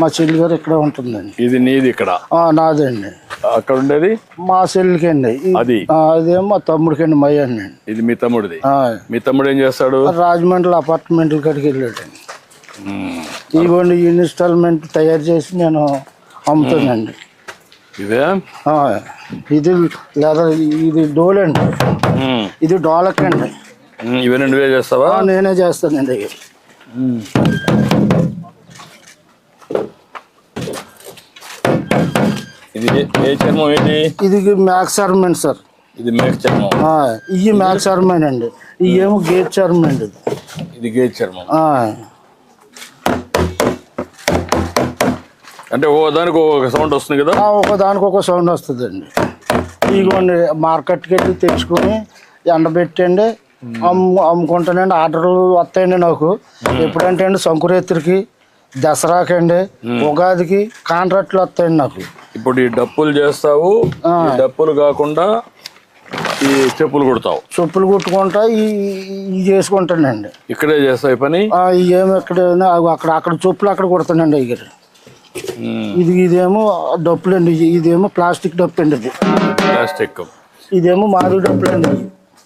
మా చెల్లి గారు ఇక్కడ ఉంటుందండి. ఇది నీది ఇక్కడ? నాదండి అక్కడ ఉండేది? మా చెల్లికి అండి. అది? అదేమో మా తమ్ముడికి అండి మయ్య అండి. ఇది మీ తమ్ముడిది? మీ తమ్ముడు ఏం చేస్తాడు? రాజమండ్రి అపార్ట్మెంట్ల కాడికి వెళ్ళాడండి. ఈ ఇన్స్టాల్మెంట్ తయారు చేసి నేను అమ్ముతానండి ఇదే? ఇది లేదా ఇది డోల్ అండి. ఇది డోలక్ అండి. ఇవన్నీ నువ్వే చేస్తావా? నేనే చేస్తానండి. ఏ- ఏ చర్మం ఏంటి? ఇది మ్యాక్స్ చర్మన్ సార్. ఇది మేక చర్మం. ఇవి మ్యాక్స్ చర్మన్ అండి. ఇవి ఏమో గేట్ చర్మన్ అండి. ఇది. ఇది గేజ్ చర్మం అంటే ఓ దానికి ఒక సౌండ్ వస్తుంది కదా? ఒక దానికి ఒక సౌండ్ వస్తుందండి. ఇదిగోండి మార్కెట్కి వెళ్ళి తెచ్చుకొని ఎండబెట్టండి అమ్ము అమ్ముకుంటానండి. ఆర్డర్లు వస్తాయండి నాకు. ఎప్పుడంటే అండి సంకురేత్రికి దసరాకండి ఉగాదికి కాంట్రాక్ట్లు వస్తాయండి నాకు. ఇప్పుడు ఈ డప్పులు చేస్తావు డప్పులు కాకుండా ఈ చెప్పులు కుడతావు. చెప్పులు కుట్టుకుంటా ఈ చేసుకుంటానండి. ఇక్కడే చేస్తావు పని? ఏమో ఇక్కడ అక్కడ అక్కడ చెప్పులు అక్కడ కుడతానండి ఉమ్. ఇది ఇదేమో డప్పులు అండి ఇది- ఇదేమో ప్లాస్టిక్ డప్పు అండి ఇది. ప్లాస్టిక్. ఇదేమో మాది డప్పులు అండి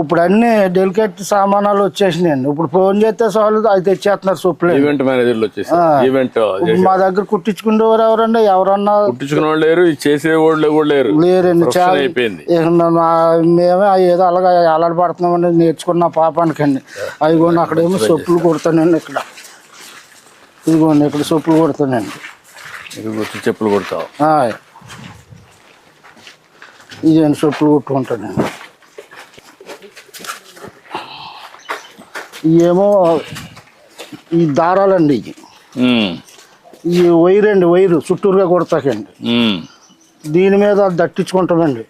ఇప్పుడు అన్ని డెలికేట్ సామానాలు వచ్చేసినాయండి ఇప్పుడు ఫోన్ చేస్తే చాలు అది తెచ్చేస్తున్నారు సొప్పులు ఈవెంట్ మేనేజర్లు వచ్చేసి. ఈవెంట్ మా దగ్గర కుట్టించుకునేవారు ఎవరండి? ఎవరన్నా కుట్టించుకునే వాళ్ళు లేరు చేసే వాళ్ళు కూడా లేరు. లేరండి. చాలా అయిపోయింది. మేమే ఏదో అలాగా అలవాడుతున్నామండి నేర్చుకున్న పాపానికండి. అదిగోండి అక్కడేమో సొప్పులు కొడతానండి ఇక్కడ. ఇదిగోండి ఇక్కడ సొప్పులు కొడతానండి ఇది చెప్పులు కొడతావు. ఇదేంటి సొప్పులు కొట్టుకుంటానండి. ఇవేమో ఈ దారాలండి. ఈ వైర్ అండి వైరు చుట్టూరుగా కొడతాకండి. దీని మీద దట్టించుకుంటామండి.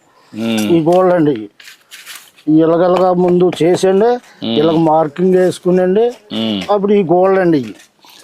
ఈ గోల్డ్ అండి ఇలాగలగా ముందు చేసండి ఇలాగ మార్కింగ్ వేసుకునండి. అప్పుడు ఈ గోల్డ్ అండి ఇవి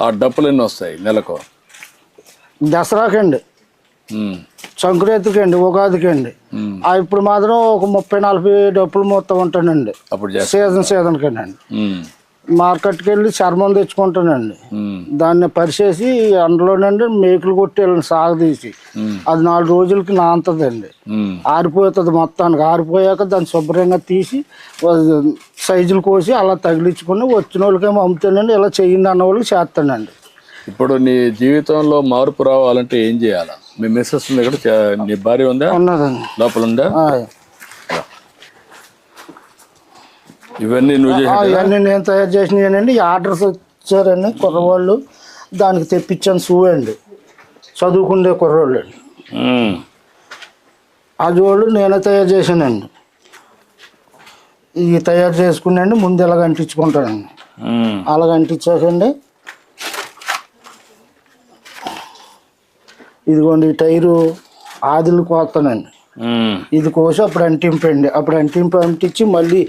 ఆ. డప్పులు ఎన్ని వస్తాయి నెలకు దసరాకండి ఉమ్. సంక్రాంతికి అండి ఉగాదికి అండి ఇప్పుడు మాత్రం ఒక ముప్పై నలభై డప్పులు మొత్తం ఉంటానండి అప్పుడు సీజన్ సీజన్కి అండి ఉమ్. మార్కెట్కి వెళ్ళి చర్మం తెచ్చుకుంటానండి. దాన్ని పరిచేసి అందులోనండి మేకులు కొట్టి వెళ్ళి సాగదీసి. అది నాలుగు రోజులకి నాంతదండి. ఆరిపోతుంది మొత్తానికి. ఆరిపోయాక దాన్ని శుభ్రంగా తీసి సైజులు కోసి అలా తగిలించుకుని వచ్చిన వాళ్ళకేమో అమ్ముతానండి. ఇలా చెయ్యండి అన్న వాళ్ళకి చేస్తానండి. ఇప్పుడు నీ జీవితంలో మార్పు రావాలంటే ఏం చేయాలా? మీ మిస్సెస్ ఉంది ఇక్కడ నీ భార్య ఉందా? ఉన్నదండి. లోపల ఉందా ఆ. ఇవన్నీ నువ్వు ఆ, ఇవన్నీ నేను తయారు చేసినవి ఈ ఆర్డర్స్ వచ్చారండి కుర్రవాళ్ళు. దానికి తెప్పించాను షూ అండి. చదువుకునే కుర్రోళ్ళు అండి. అది వాళ్ళు నేనే తయారు చేశానండి. ఇవి తయారు చేసుకునండి ముందు ఇలాగ అంటించుకుంటానండి. అలాగ అంటించాకండి. ఇదిగోండి టైరు ఆదిలు కోస్తానండి. ఇది కోసి అప్పుడు అంటింపండి. అప్పుడు అంటింపు అంటించి మళ్ళీ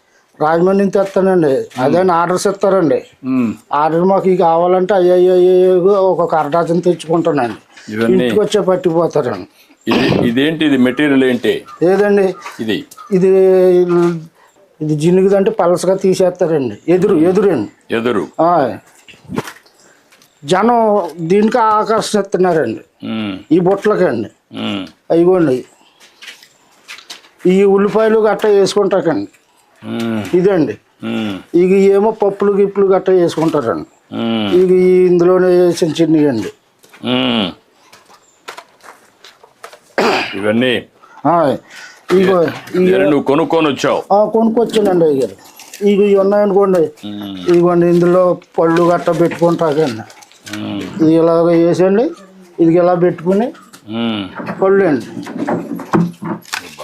రాజమండ్రి నుంచి తెస్తానండి అదే ఆర్డర్స్ ఇస్తారండి. ఆర్డర్ మాకు ఇవి కావాలంటే అయ్యో ఒక్కొక్క అరడాచన తెచ్చుకుంటానండి. ఇంటికి వచ్చే పట్టిపోతారండి. ఇది ఇదేంటి? ఇది మెటీరియల్ ఏంటి? ఏదండి? ఇది. ఇది ఇది జినుగుదంటే పలసగా తీసేస్తారండి. ఎదురు ఎదురండి. ఎదురు. జనం దీనికి ఆకర్షిస్తున్నారండి. ఈ బుట్టలకండి. అయిపోండి ఈ ఉల్లిపాయలు గట్ట వేసుకుంటాకండి. ఇదండి. ఇక ఏమో పప్పులు గిప్పులు గట్ట వేసుకుంటారండి. ఇక ఇందులోనే చిన్న చిన్నవి అండి. ఇవన్నీ ఇగో నువ్వు కొనుక్కొని వచ్చావు కొనుక్కొచ్చానండి అయ్యారు ఇక ఇవి ఉన్నాయనుకోండి. ఇదిగోండి ఇందులో పళ్ళు గట్ట పెట్టుకుంటాకండి. ఇది ఇలాగ వేసండి ఇది ఇలా పెట్టుకుని. పళ్ళు అండి